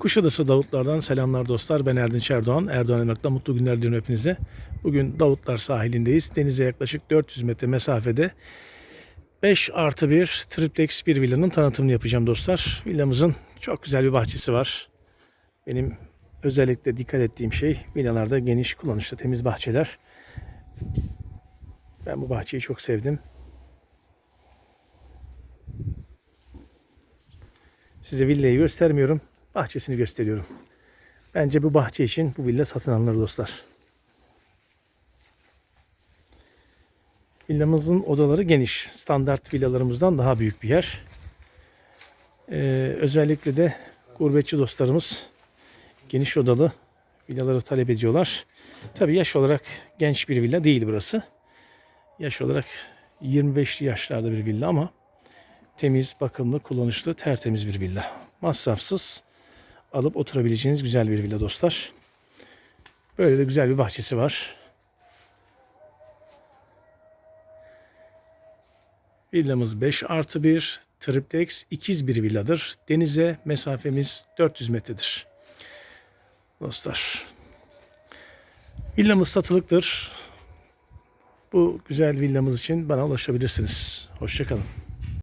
Kuşadası Davutlar'dan selamlar dostlar. Ben Erdinç Erdoğan. Erdoğan Emlak'ta mutlu günler diliyorum hepinize. Bugün Davutlar sahilindeyiz. Denize yaklaşık 400 metre mesafede 5 artı 1 triplex bir villanın tanıtımını yapacağım dostlar. Villamızın çok güzel bir bahçesi var. Benim özellikle dikkat ettiğim şey villalarda geniş kullanışlı temiz bahçeler. Ben bu bahçeyi çok sevdim. Size villayı göstermiyorum. Bahçesini gösteriyorum. Bence bu bahçe için bu villa satın alınır dostlar. Villamızın odaları geniş. Standart villalarımızdan daha büyük bir yer. Ee, özellikle de gurbetçi dostlarımız geniş odalı villaları talep ediyorlar. Tabii yaş olarak genç bir villa değil burası. Yaş olarak 25'li yaşlarda bir villa ama temiz, bakımlı, kullanışlı, tertemiz bir villa. Masrafsız alıp oturabileceğiniz güzel bir villa dostlar. Böyle de güzel bir bahçesi var. Villamız 5 artı 1, triplex, ikiz bir villadır. Denize mesafemiz 400 metredir. Dostlar. Villamız satılıktır. Bu güzel villamız için bana ulaşabilirsiniz. Hoşçakalın.